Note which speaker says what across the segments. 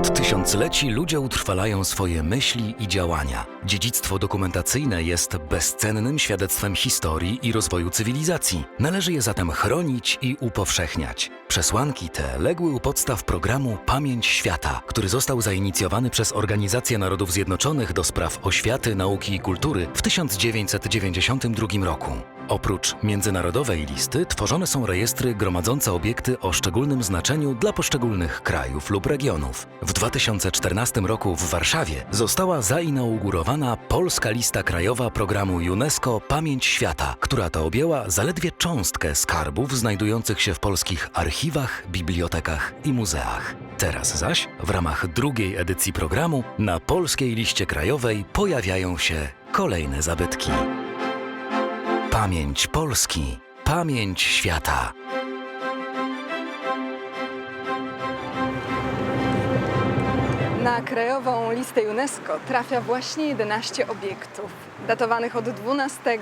Speaker 1: Od tysiącleci ludzie utrwalają swoje myśli i działania. Dziedzictwo dokumentacyjne jest bezcennym świadectwem historii i rozwoju cywilizacji. Należy je zatem chronić i upowszechniać. Przesłanki te legły u podstaw programu Pamięć Świata, który został zainicjowany przez Organizację Narodów Zjednoczonych do spraw oświaty, nauki i kultury w 1992 roku. Oprócz międzynarodowej listy tworzone są rejestry gromadzące obiekty o szczególnym znaczeniu dla poszczególnych krajów lub regionów. W 2014 roku w Warszawie została zainaugurowana Polska Lista Krajowa programu UNESCO Pamięć Świata, która to objęła zaledwie cząstkę skarbów znajdujących się w polskich archiwach, bibliotekach i muzeach. Teraz zaś, w ramach drugiej edycji programu, na Polskiej Liście Krajowej pojawiają się kolejne zabytki. Pamięć Polski, pamięć świata.
Speaker 2: Na krajową listę UNESCO trafia właśnie 11 obiektów, datowanych od XII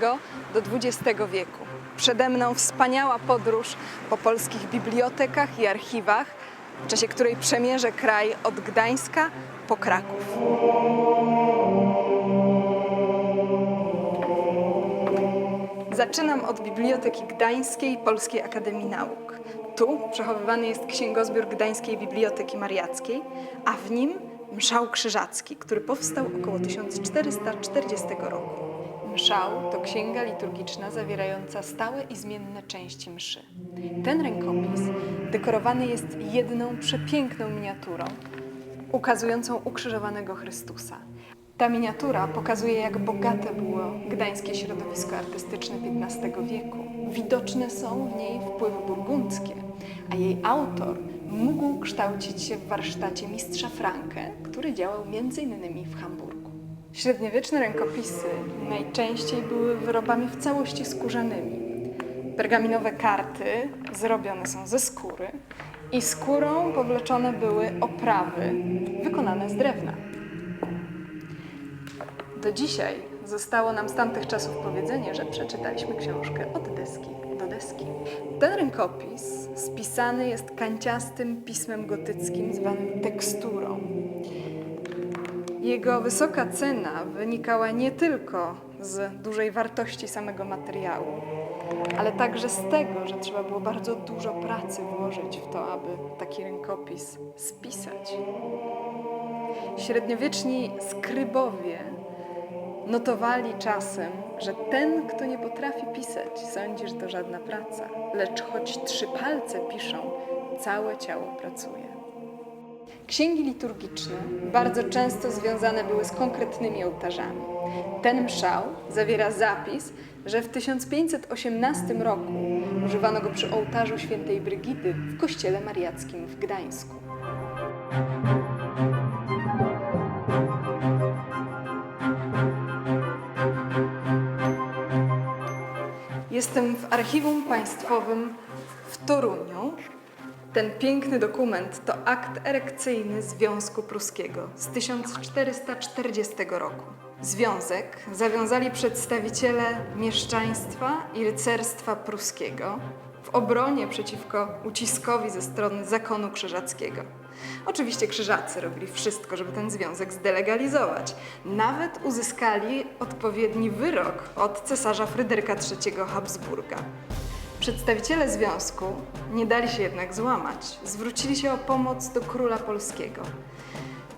Speaker 2: do XX wieku. Przede mną wspaniała podróż po polskich bibliotekach i archiwach, w czasie której przemierzę kraj od Gdańska po Kraków. Zaczynam od Biblioteki Gdańskiej Polskiej Akademii Nauk. Tu przechowywany jest księgozbiór Gdańskiej Biblioteki Mariackiej, a w nim mszał krzyżacki, który powstał około 1440 roku. Mszał to księga liturgiczna zawierająca stałe i zmienne części mszy. Ten rękopis dekorowany jest jedną przepiękną miniaturą ukazującą ukrzyżowanego Chrystusa. Ta miniatura pokazuje, jak bogate było gdańskie środowisko artystyczne XV wieku. Widoczne są w niej wpływy burgundzkie, a jej autor mógł kształcić się w warsztacie mistrza Franke, który działał m.in. w Hamburgu. Średniowieczne rękopisy najczęściej były wyrobami w całości skórzanymi. Pergaminowe karty zrobione są ze skóry i skórą powleczone były oprawy wykonane z drewna. Do dzisiaj zostało nam z tamtych czasów powiedzenie, że przeczytaliśmy książkę od deski Ten rękopis spisany jest kanciastym pismem gotyckim zwanym teksturą. Jego wysoka cena wynikała nie tylko z dużej wartości samego materiału, ale także z tego, że trzeba było bardzo dużo pracy włożyć w to, aby taki rękopis spisać. Średniowieczni skrybowie notowali czasem, że ten, kto nie potrafi pisać, sądzi, że to żadna praca, lecz choć trzy palce piszą, całe ciało pracuje. Księgi liturgiczne bardzo często związane były z konkretnymi ołtarzami. Ten mszał zawiera zapis, że w 1518 roku używano go przy ołtarzu świętej Brygidy w kościele mariackim w Gdańsku. Jestem w Archiwum Państwowym w Toruniu. Ten piękny dokument to akt erekcyjny Związku Pruskiego z 1440 roku. Związek zawiązali przedstawiciele mieszczaństwa i rycerstwa pruskiego w obronie przeciwko uciskowi ze strony zakonu krzyżackiego. Oczywiście krzyżacy robili wszystko, żeby ten związek zdelegalizować. Nawet uzyskali odpowiedni wyrok od cesarza Fryderyka III Habsburga. Przedstawiciele związku nie dali się jednak złamać. Zwrócili się o pomoc do króla polskiego.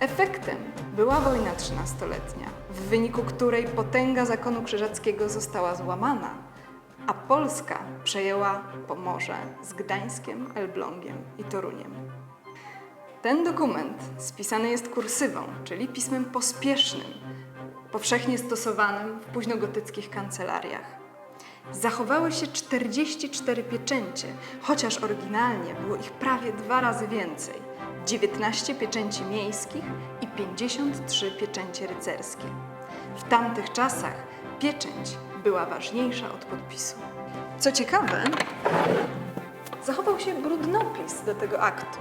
Speaker 2: Efektem była wojna trzynastoletnia, w wyniku której potęga zakonu krzyżackiego została złamana, a Polska przejęła Pomorze z Gdańskiem, Elblągiem i Toruniem. Ten dokument spisany jest kursywą, czyli pismem pospiesznym, powszechnie stosowanym w późnogotyckich kancelariach. Zachowały się 44 pieczęcie, chociaż oryginalnie było ich prawie dwa razy więcej. 19 pieczęci miejskich i 53 pieczęcie rycerskie. W tamtych czasach pieczęć była ważniejsza od podpisu. Co ciekawe, zachował się brudnopis do tego aktu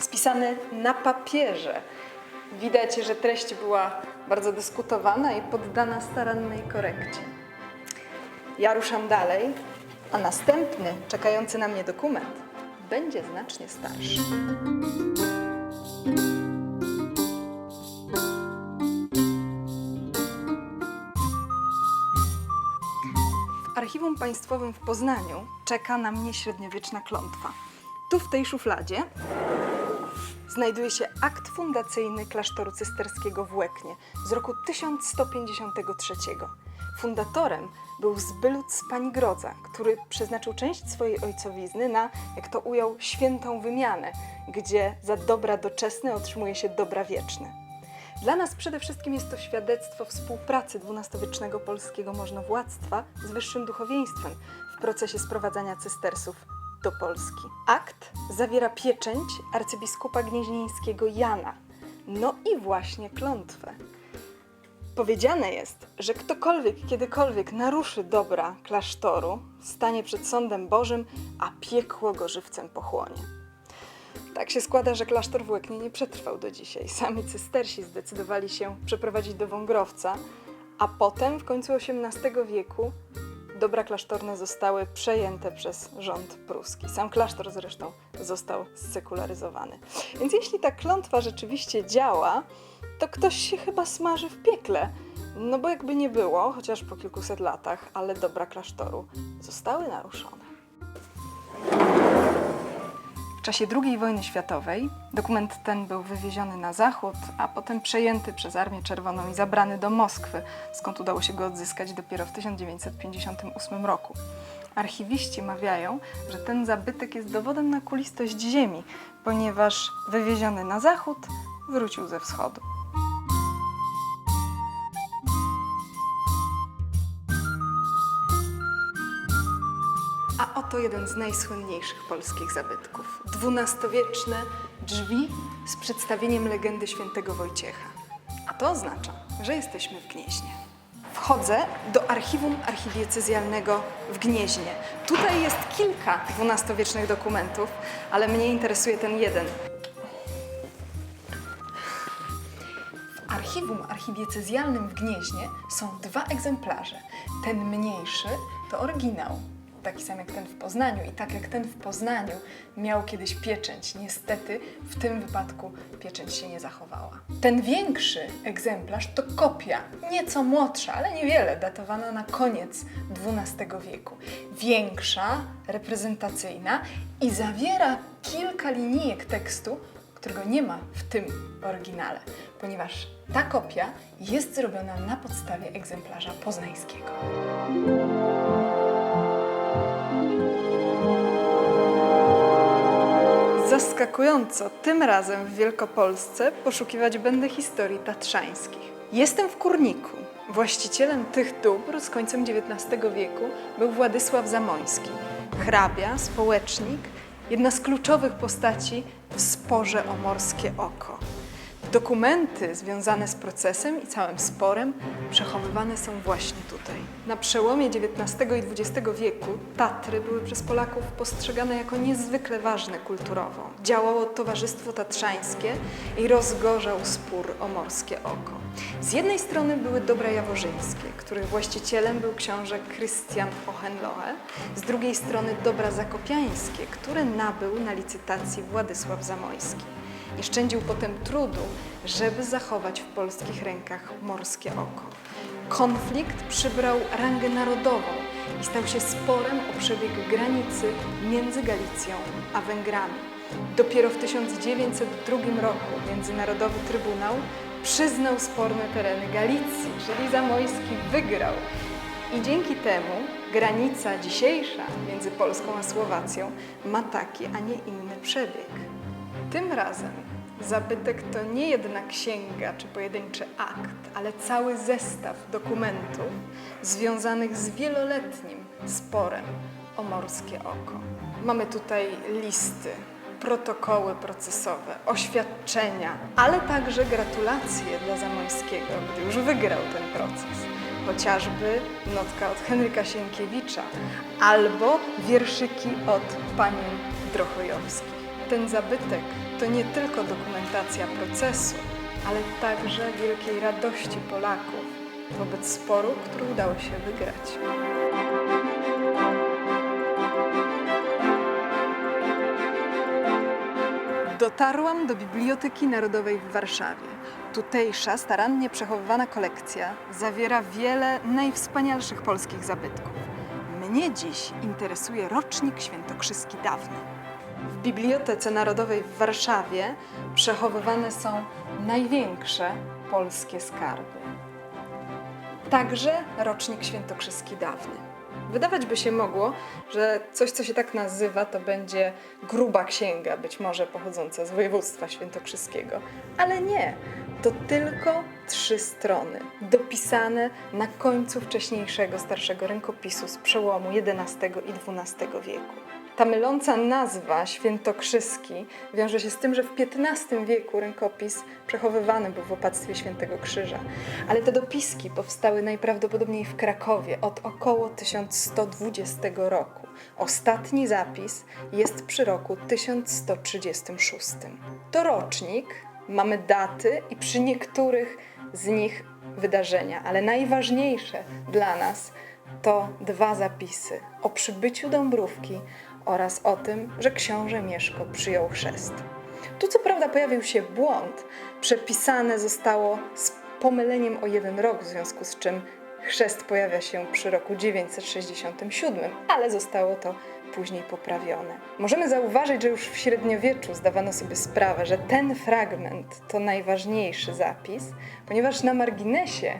Speaker 2: spisany na papierze. Widać, że treść była bardzo dyskutowana i poddana starannej korekcie. Ja ruszam dalej, a następny, czekający na mnie dokument, będzie znacznie starszy. W Archiwum Państwowym w Poznaniu czeka na mnie średniowieczna klątwa. Tu w tej szufladzie znajduje się akt fundacyjny klasztoru cysterskiego w Łeknie z roku 1153. Fundatorem był Zbylut z Panigrodza, który przeznaczył część swojej ojcowizny na, jak to ujął, świętą wymianę, gdzie za dobra doczesne otrzymuje się dobra wieczne. Dla nas przede wszystkim jest to świadectwo współpracy XII-wiecznego polskiego możnowładztwa z wyższym duchowieństwem w procesie sprowadzania cystersów do Polski. Akt zawiera pieczęć arcybiskupa gnieźnieńskiego Jana, no i właśnie klątwę. Powiedziane jest, że ktokolwiek kiedykolwiek naruszy dobra klasztoru, stanie przed sądem Bożym, a piekło go żywcem pochłonie. Tak się składa, że klasztor w Łeknie nie przetrwał do dzisiaj. Sami cystersi zdecydowali się przeprowadzić do Wągrowca, a potem w końcu XVIII wieku dobra klasztorne zostały przejęte przez rząd pruski. Sam klasztor zresztą został zsekularyzowany. Więc jeśli ta klątwa rzeczywiście działa, to ktoś się chyba smaży w piekle. No bo jakby nie było, chociaż po kilkuset latach, ale dobra klasztoru zostały naruszone. W czasie II wojny światowej dokument ten był wywieziony na zachód, a potem przejęty przez Armię Czerwoną i zabrany do Moskwy, skąd udało się go odzyskać dopiero w 1958 roku. Archiwiści mawiają, że ten zabytek jest dowodem na kulistość ziemi, ponieważ wywieziony na zachód wrócił ze wschodu. A oto jeden z najsłynniejszych polskich zabytków. XII-wieczne drzwi z przedstawieniem legendy świętego Wojciecha. A to oznacza, że jesteśmy w Gnieźnie. Wchodzę do archiwum archidiecezjalnego w Gnieźnie. Tutaj jest kilka XII-wiecznych dokumentów, ale mnie interesuje ten jeden. Archiwum archidiecezjalnym w Gnieźnie są dwa egzemplarze. Ten mniejszy to oryginał, taki sam jak ten w Poznaniu. I tak jak ten w Poznaniu miał kiedyś pieczęć, niestety w tym wypadku pieczęć się nie zachowała. Ten większy egzemplarz to kopia, nieco młodsza, ale niewiele, datowana na koniec XII wieku. Większa, reprezentacyjna i zawiera kilka linijek tekstu, którego nie ma w tym oryginale, ponieważ ta kopia jest zrobiona na podstawie egzemplarza poznańskiego. Zaskakująco, tym razem w Wielkopolsce poszukiwać będę historii tatrzańskich. Jestem w Kurniku. Właścicielem tych dóbr z końcem XIX wieku był Władysław Zamoński, hrabia, społecznik, jedna z kluczowych postaci w sporze o morskie oko. Dokumenty związane z procesem i całym sporem przechowywane są właśnie tutaj. Na przełomie XIX i XX wieku Tatry były przez Polaków postrzegane jako niezwykle ważne kulturowo. Działało Towarzystwo Tatrzańskie i rozgorzał spór o morskie oko. Z jednej strony były dobra jaworzyńskie, których właścicielem był książę Krystian Hohenlohe, z drugiej strony dobra zakopiańskie, które nabył na licytacji Władysław Zamoyski. Nie szczędził potem trudu, żeby zachować w polskich rękach morskie oko. Konflikt przybrał rangę narodową i stał się sporem o przebieg granicy między Galicją a Węgrami. Dopiero w 1902 roku Międzynarodowy Trybunał przyznał sporne tereny Galicji, czyli Zamojski wygrał. I dzięki temu granica dzisiejsza między Polską a Słowacją ma taki, a nie inny przebieg. Tym razem zabytek to nie jedna księga czy pojedynczy akt, ale cały zestaw dokumentów związanych z wieloletnim sporem o morskie oko. Mamy tutaj listy, protokoły procesowe, oświadczenia, ale także gratulacje dla Zamoyskiego, gdy już wygrał ten proces. Chociażby notka od Henryka Sienkiewicza albo wierszyki od panien Drochojowskich. Ten zabytek to nie tylko dokumentacja procesu, ale także wielkiej radości Polaków wobec sporu, który udało się wygrać. Dotarłam do Biblioteki Narodowej w Warszawie. Tutejsza, starannie przechowywana kolekcja zawiera wiele najwspanialszych polskich zabytków. mnie dziś interesuje rocznik świętokrzyski dawny. W Bibliotece Narodowej w Warszawie przechowywane są największe polskie skarby. Także rocznik świętokrzyski dawny. Wydawać by się mogło, że coś, co się tak nazywa, to będzie gruba księga, być może pochodząca z województwa świętokrzyskiego. Ale nie, to tylko trzy strony, dopisane na końcu wcześniejszego starszego rękopisu z przełomu XI i XII wieku. Ta myląca nazwa świętokrzyski wiąże się z tym, że w XV wieku rękopis przechowywany był w opactwie Świętego Krzyża, ale te dopiski powstały najprawdopodobniej w Krakowie od około 1120 roku. Ostatni zapis jest przy roku 1136. To rocznik, mamy daty i przy niektórych z nich wydarzenia, ale najważniejsze dla nas to dwa zapisy o przybyciu Dąbrówki oraz o tym, że książę Mieszko przyjął chrzest. Tu co prawda pojawił się błąd, przepisane zostało z pomyleniem o jeden rok, w związku z czym chrzest pojawia się przy roku 967, ale zostało to później poprawione. Możemy zauważyć, że już w średniowieczu zdawano sobie sprawę, że ten fragment to najważniejszy zapis, ponieważ na marginesie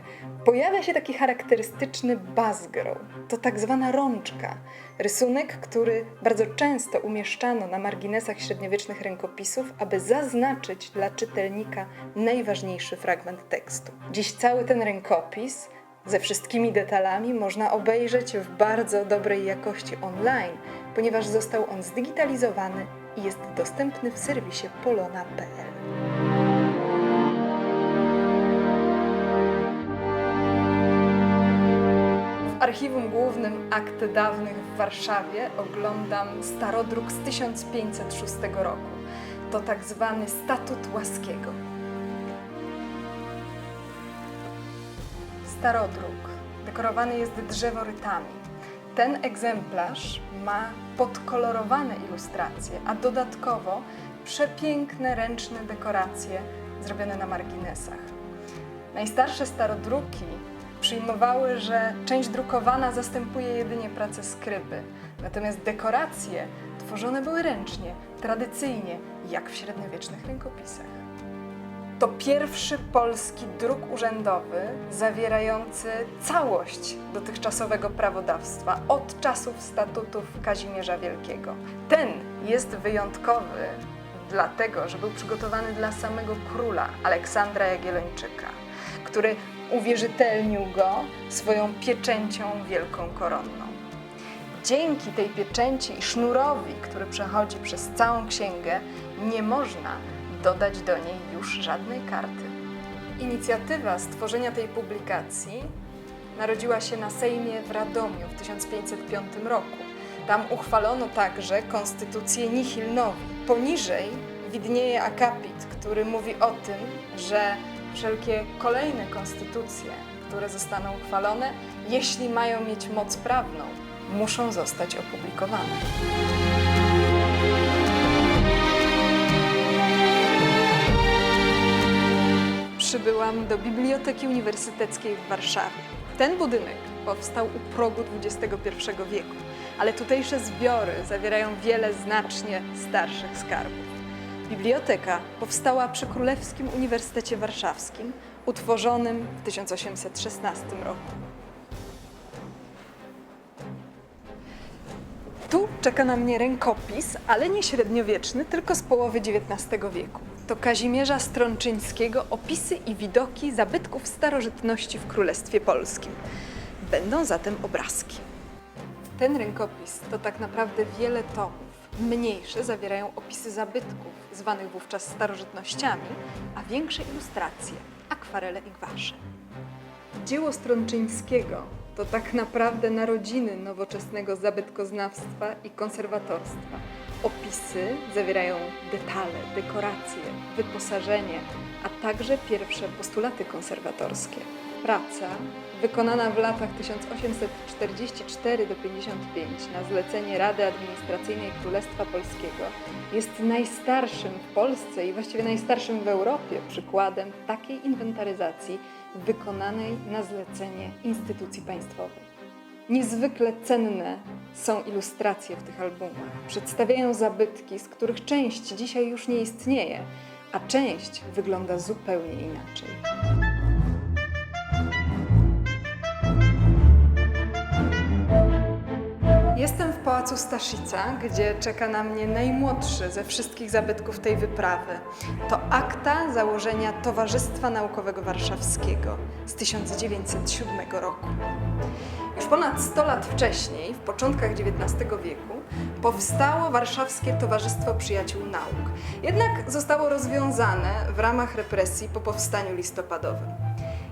Speaker 2: pojawia się taki charakterystyczny bazgrow. To tak zwana rączka. Rysunek, który bardzo często umieszczano na marginesach średniowiecznych rękopisów, aby zaznaczyć dla czytelnika najważniejszy fragment tekstu. Dziś cały ten rękopis ze wszystkimi detalami można obejrzeć w bardzo dobrej jakości online, ponieważ został on zdigitalizowany i jest dostępny w serwisie polona.pl. W Archiwum Głównym Akt Dawnych w Warszawie oglądam starodruk z 1506 roku. To tak zwany Statut Łaskiego. Starodruk dekorowany jest drzeworytami. Ten egzemplarz ma podkolorowane ilustracje, a dodatkowo przepiękne ręczne dekoracje zrobione na marginesach. Najstarsze starodruki przyjmowały, że część drukowana zastępuje jedynie pracę skryby, natomiast dekoracje tworzone były ręcznie, tradycyjnie, jak w średniowiecznych rękopisach. To pierwszy polski druk urzędowy zawierający całość dotychczasowego prawodawstwa od czasów statutów Kazimierza Wielkiego. Ten jest wyjątkowy dlatego, że był przygotowany dla samego króla Aleksandra Jagiellończyka, który uwierzytelnił go swoją pieczęcią wielką koronną. Dzięki tej pieczęci i sznurowi, który przechodzi przez całą księgę, nie można dodać do niej już żadnej karty. Inicjatywa stworzenia tej publikacji narodziła się na Sejmie w Radomiu w 1505 roku. Tam uchwalono także konstytucję nihil novi. Poniżej widnieje akapit, który mówi o tym, że wszelkie kolejne konstytucje, które zostaną uchwalone, jeśli mają mieć moc prawną, muszą zostać opublikowane. Przybyłam do Biblioteki Uniwersyteckiej w Warszawie. Ten budynek powstał u progu XXI wieku, ale tutejsze zbiory zawierają wiele znacznie starszych skarbów. Biblioteka powstała przy Królewskim Uniwersytecie Warszawskim, utworzonym w 1816 roku. Tu czeka na mnie rękopis, ale nie średniowieczny, tylko z połowy XIX wieku. To Kazimierza Strączyńskiego opisy i widoki zabytków starożytności w Królestwie Polskim. Będą zatem obrazki. Ten rękopis to tak naprawdę wiele tomów. Mniejsze zawierają opisy zabytków, zwanych wówczas starożytnościami, a większe ilustracje, akwarele i gwasze. Dzieło Strączyńskiego to tak naprawdę narodziny nowoczesnego zabytkoznawstwa i konserwatorstwa. Opisy zawierają detale, dekoracje, wyposażenie, a także pierwsze postulaty konserwatorskie. Praca, wykonana w latach 1844 do 55 na zlecenie Rady Administracyjnej Królestwa Polskiego, jest najstarszym w Polsce i właściwie najstarszym w Europie przykładem takiej inwentaryzacji wykonanej na zlecenie instytucji państwowej. Niezwykle cenne są ilustracje w tych albumach. Przedstawiają zabytki, z których część dzisiaj już nie istnieje, a część wygląda zupełnie inaczej. Jestem w pałacu Staszica, gdzie czeka na mnie najmłodszy ze wszystkich zabytków tej wyprawy. To akta założenia Towarzystwa Naukowego Warszawskiego z 1907 roku. Już ponad 100 lat wcześniej, w początkach XIX wieku, powstało Warszawskie Towarzystwo Przyjaciół Nauk. Jednak zostało rozwiązane w ramach represji po powstaniu listopadowym.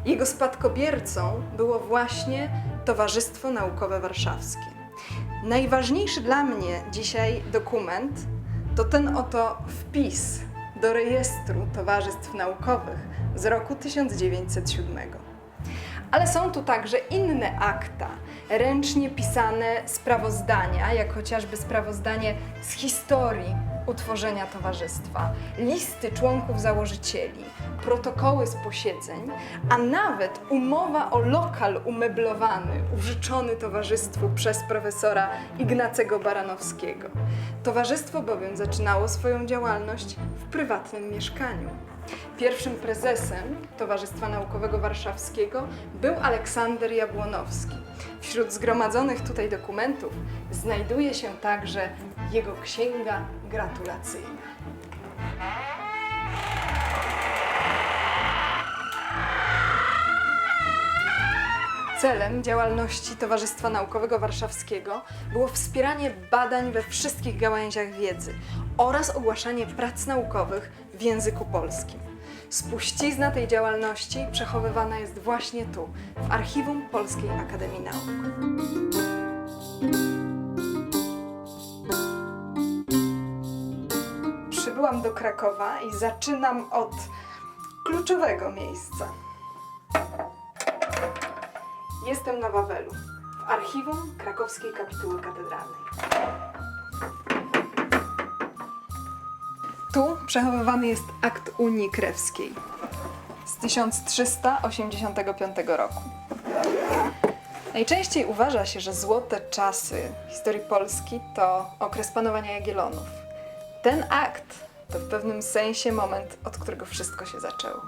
Speaker 2: Jego spadkobiercą było właśnie Towarzystwo Naukowe Warszawskie. Najważniejszy dla mnie dzisiaj dokument to ten oto wpis do rejestru towarzystw naukowych z roku 1907. Ale są tu także inne akta, ręcznie pisane sprawozdania, jak chociażby sprawozdanie z historii utworzenia towarzystwa, listy członków założycieli, protokoły z posiedzeń, a nawet umowa o lokal umeblowany, użyczony towarzystwu przez profesora Ignacego Baranowskiego. Towarzystwo bowiem zaczynało swoją działalność w prywatnym mieszkaniu. Pierwszym prezesem Towarzystwa Naukowego Warszawskiego był Aleksander Jabłonowski. Wśród zgromadzonych tutaj dokumentów znajduje się także jego księga gratulacyjna. Celem działalności Towarzystwa Naukowego Warszawskiego było wspieranie badań we wszystkich gałęziach wiedzy oraz ogłaszanie prac naukowych w języku polskim. Spuścizna tej działalności przechowywana jest właśnie tu, w Archiwum Polskiej Akademii Nauk. Przybyłam do Krakowa i zaczynam od kluczowego miejsca. Jestem na Wawelu, w archiwum krakowskiej kapituły katedralnej. Tu przechowywany jest akt Unii Krewskiej z 1385 roku. Najczęściej uważa się, że złote czasy historii Polski to okres panowania Jagiellonów. Ten akt to w pewnym sensie moment, od którego wszystko się zaczęło.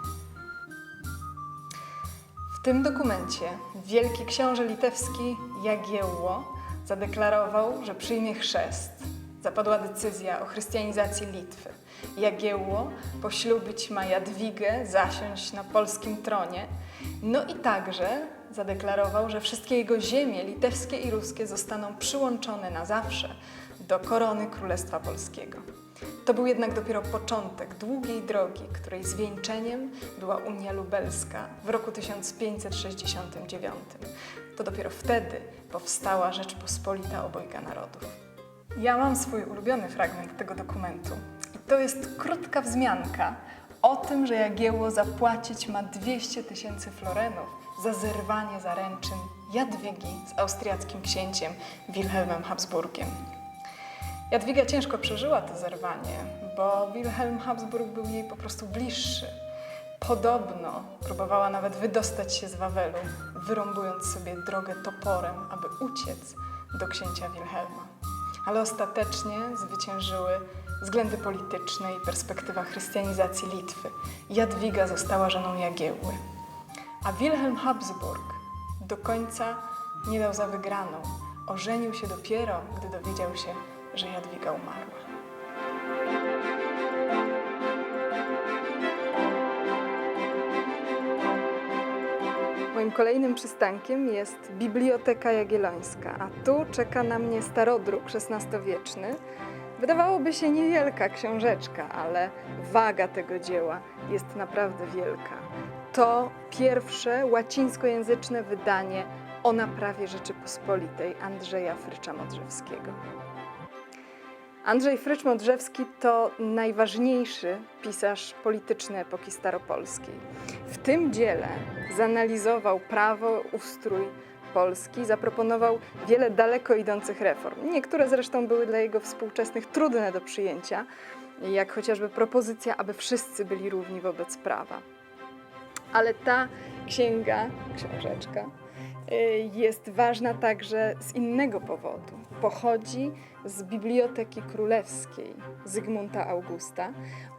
Speaker 2: W tym dokumencie wielki książę litewski Jagiełło zadeklarował, że przyjmie chrzest. Zapadła decyzja o chrystianizacji Litwy. Jagiełło poślubić ma Jadwigę, zasiąść na polskim tronie. No i także zadeklarował, że wszystkie jego ziemie litewskie i ruskie zostaną przyłączone na zawsze do korony Królestwa Polskiego. To był jednak dopiero początek długiej drogi, której zwieńczeniem była Unia Lubelska w roku 1569. To dopiero wtedy powstała Rzeczpospolita Obojga Narodów. Ja mam swój ulubiony fragment tego dokumentu. I to jest krótka wzmianka o tym, że Jagiełło zapłacić ma 200 tysięcy florenów za zerwanie zaręczyn Jadwigi z austriackim księciem Wilhelmem Habsburgiem. Jadwiga ciężko przeżyła to zerwanie, bo Wilhelm Habsburg był jej po prostu bliższy. Podobno próbowała nawet wydostać się z Wawelu, wyrąbując sobie drogę toporem, aby uciec do księcia Wilhelma. Ale ostatecznie zwyciężyły względy polityczne i perspektywa chrystianizacji Litwy. Jadwiga została żoną Jagiełły. A Wilhelm Habsburg do końca nie dał za wygraną. Ożenił się dopiero, gdy dowiedział się, że Jadwiga umarła. Moim kolejnym przystankiem jest Biblioteka Jagiellońska, a tu czeka na mnie starodruk XVI-wieczny. Wydawałoby się niewielka książeczka, ale waga tego dzieła jest naprawdę wielka. To pierwsze łacińskojęzyczne wydanie o naprawie Rzeczypospolitej Andrzeja Frycza-Modrzewskiego. Andrzej Frycz-Modrzewski to najważniejszy pisarz polityczny epoki staropolskiej. W tym dziele zanalizował prawo, ustrój Polski, zaproponował wiele daleko idących reform. Niektóre zresztą były dla jego współczesnych trudne do przyjęcia, jak chociażby propozycja, aby wszyscy byli równi wobec prawa. Ale ta księga, książeczka, y, jest ważna także z innego powodu. Pochodzi z Biblioteki Królewskiej Zygmunta Augusta,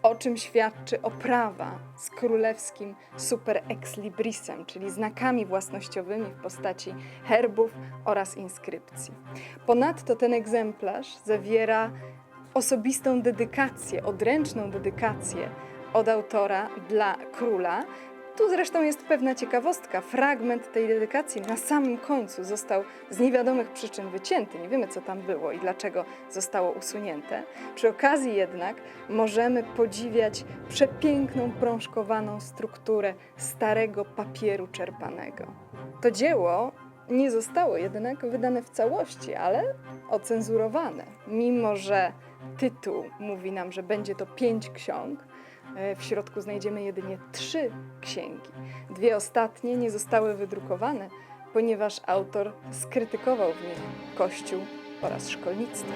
Speaker 2: o czym świadczy oprawa z królewskim super ex librisem, czyli znakami własnościowymi w postaci herbów oraz inskrypcji. Ponadto ten egzemplarz zawiera osobistą dedykację, odręczną dedykację od autora dla króla. Tu zresztą jest pewna ciekawostka. Fragment tej dedykacji na samym końcu został z niewiadomych przyczyn wycięty. Nie wiemy, co tam było i dlaczego zostało usunięte. Przy okazji jednak możemy podziwiać przepiękną, brążkowaną strukturę starego papieru czerpanego. To dzieło nie zostało jednak wydane w całości, ale ocenzurowane. Mimo, że tytuł mówi nam, że będzie to pięć ksiąg, w środku znajdziemy jedynie trzy księgi. Dwie ostatnie nie zostały wydrukowane, ponieważ autor skrytykował w nich Kościół oraz szkolnictwo.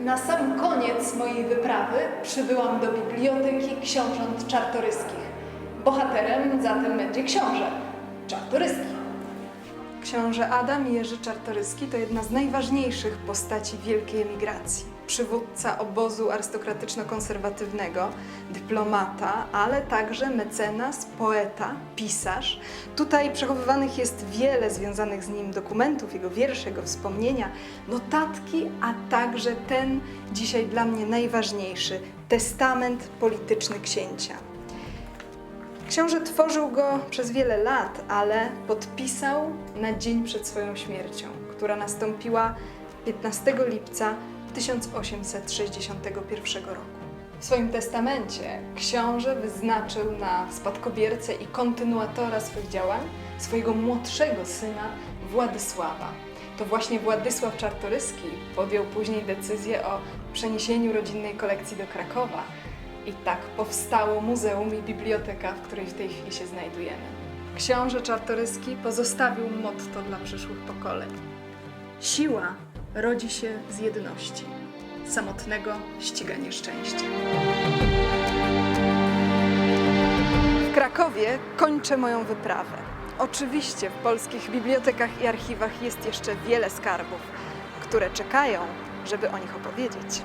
Speaker 2: Na sam koniec mojej wyprawy przybyłam do biblioteki książąt czartoryskich. Bohaterem zatem będzie książę czartoryski. Książę Adam Jerzy Czartoryski to jedna z najważniejszych postaci wielkiej emigracji. Przywódca obozu arystokratyczno-konserwatywnego, dyplomata, ale także mecenas, poeta, pisarz. Tutaj przechowywanych jest wiele związanych z nim dokumentów, jego wiersze, jego wspomnienia, notatki, a także ten dzisiaj dla mnie najważniejszy testament polityczny księcia. Książę tworzył go przez wiele lat, ale podpisał na dzień przed swoją śmiercią, która nastąpiła 15 lipca 1861 roku. W swoim testamencie książę wyznaczył na spadkobiercę i kontynuatora swych działań swojego młodszego syna Władysława. To właśnie Władysław Czartoryski podjął później decyzję o przeniesieniu rodzinnej kolekcji do Krakowa. I tak powstało muzeum i biblioteka, w której w tej chwili się znajdujemy. Książę Czartoryski pozostawił motto dla przyszłych pokoleń. Siła rodzi się z jedności. Samotnego ściga nieszczęście. W Krakowie kończę moją wyprawę. Oczywiście w polskich bibliotekach i archiwach jest jeszcze wiele skarbów, które czekają, żeby o nich opowiedzieć.